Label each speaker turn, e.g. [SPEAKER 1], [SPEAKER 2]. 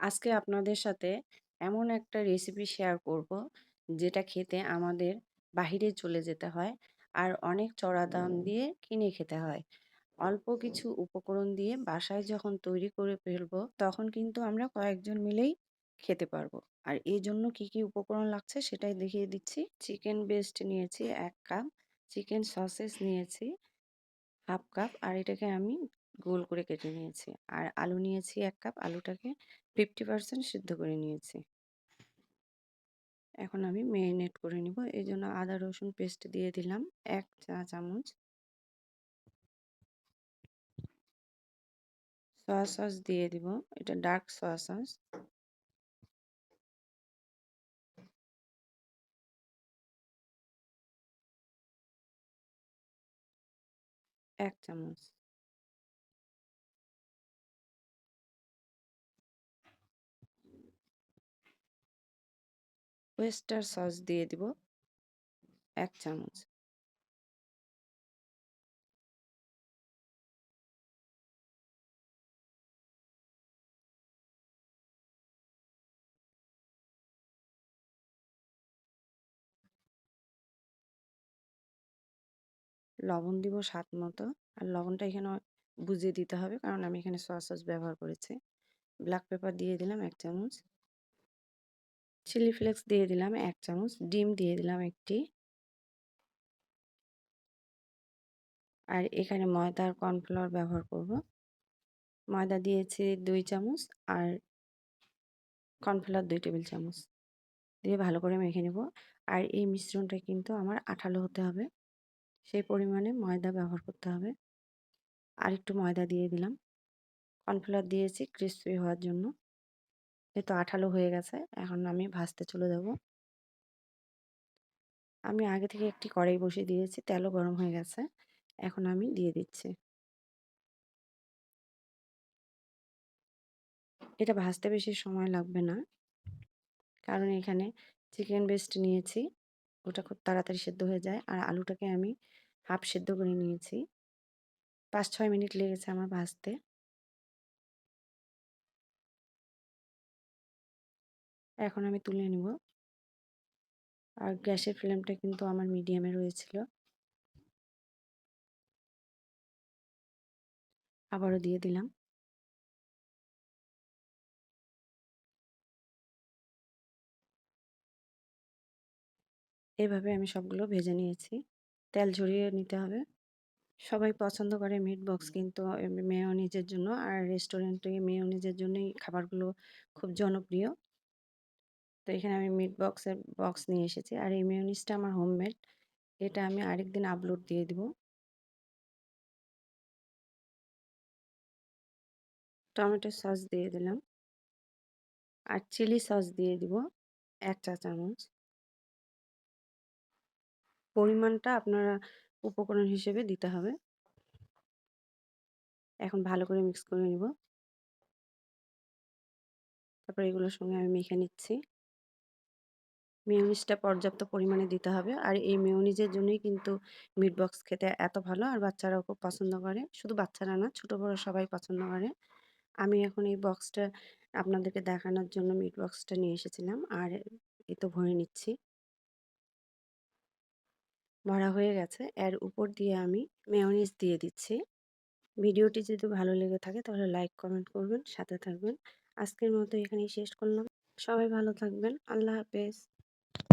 [SPEAKER 1] আজকে আপনাদের সাথে এমন একটা রেসিপি শেয়ার করব যেটা খেতে আমাদের বাহিরে চলে যেতে হয় আর অনেক চড়া দাম দিয়ে কিনে খেতে হয়। অল্প কিছু উপকরণ দিয়ে বাসায় যখন তৈরি করে ফেলব তখন কিন্তু আমরা কয়েকজন মিলেই খেতে পারব। আর এই জন্য কি কি উপকরণ লাগছে সেটাই দেখিয়ে দিচ্ছি। চিকেন বেস্ট নিয়েছি এক কাপ চিকেন সসেস নিয়েছি হাফ কাপ আর এটাকে আমি গোল করে কেটে নিয়েছি। আর আলু নিয়েছি এক কাপ, আলুটাকে ফিফটি পার্সেন্ট সিদ্ধ করে নিয়েছি। এখন আমি মেরিনেট করে নিব। এই জন্য আদা, রসুন পেস্ট দিয়ে দিলাম এক চা চামচ। সয়া সস দিয়ে দিব। এটা ডার্ক সয়া সস এক চামচ। ওয়েস্টার সস দিয়ে দিব এক চামচ। লবণ দিব স্বাদ মতো। আর লবণটা এখানে বুঝিয়ে দিতে হবে কারণ আমি এখানে সয়া সস ব্যবহার করেছি। ব্ল্যাক পেপার দিয়ে দিলাম এক চামচ। চিলি ফ্লেক্স দিয়ে দিলাম এক চামচ, ডিম দিয়ে দিলাম একটি। আর এখানে ময়দা আর কর্নফ্লাওয়ার ব্যবহার করব। ময়দা দিয়েছি দুই চামচ আর কর্নফ্লাওয়ার দুই টেবিল চামচ। দিয়ে ভালো করে মেখে নেব। আর এই মিশ্রণটা কিন্তু আমার আঠালো হতে হবে। সেই পরিমাণে ময়দা ব্যবহার করতে হবে। আর একটু ময়দা দিয়ে দিলাম। কর্নফ্লাওয়ার দিয়েছি, ক্রিসপি হওয়ার জন্য। এ তো আঠালো হয়ে গেছে, এখন আমি ভাজতে চলে যাব। আমি আগে থেকে একটি কড়াই বসিয়ে দিয়েছি, তেলও গরম হয়ে গেছে, এখন আমি দিয়ে দিচ্ছি। এটা ভাজতে বেশি সময় লাগবে না, কারণ এখানে চিকেন বেস্ট নিয়েছি, ওটা খুব তাড়াতাড়ি সেদ্ধ হয়ে যায়, আর আলুটাকে আমি হাফ সেদ্ধ করে নিয়েছি। পাঁচ ছয় মিনিট লেগেছে আমার ভাজতে। এখন আমি তুলে নিব। আর গ্যাসের ফ্লেমটা কিন্তু আমার মিডিয়ামে রয়েছিল। আবারও দিয়ে দিলাম। এভাবে আমি সবগুলো ভেজে নিয়েছি। তেল ঝরিয়ে নিতে হবে। সবাই পছন্দ করে মিট বক্স কিন্তু মেয়নিজের জন্য। আর রেস্টুরেন্টে মেয়নিজের জন্যই খাবারগুলো খুব জনপ্রিয়। তো এখানে আমি মিট বক্সের বক্স নিয়ে এসেছি। আর এই আমার হোমমেড এটা আমি আরেকদিন আপলোড দিয়ে দিব। টমেটো সস দিয়ে দিলাম। আর চিলি সস দিয়ে দিব এক চা চামচ। পরিমাণটা আপনারা উপকরণ হিসেবে দিতে হবে। এখন ভালো করে মিক্স করে নিব। তারপর এগুলোর সঙ্গে আমি মেখে নিচ্ছি। মেয়নিজটা পর্যাপ্ত পরিমাণে দিতে হবে। আর এই মেয়নিজের জন্যই কিন্তু মিট বক্স খেতে এত ভালো। আর বাচ্চারাও খুব পছন্দ করে। শুধু বাচ্চারা না, ছোটো বড়ো সবাই পছন্দ করে। আমি এখন এই বক্সটা আপনাদেরকে দেখানোর জন্য মিট বক্সটা নিয়ে এসেছিলাম। আর এ তো ভরে নিচ্ছি। ভরা হয়ে গেছে। এর উপর দিয়ে আমি মেয়নিজ দিয়ে দিচ্ছি। ভিডিওটি যদি ভালো লেগে থাকে তাহলে লাইক কমেন্ট করবেন, সাথে থাকবেন। আজকের মতো এখানেই শেষ করলাম। সবাই ভালো থাকবেন। আল্লাহ হাফেজ।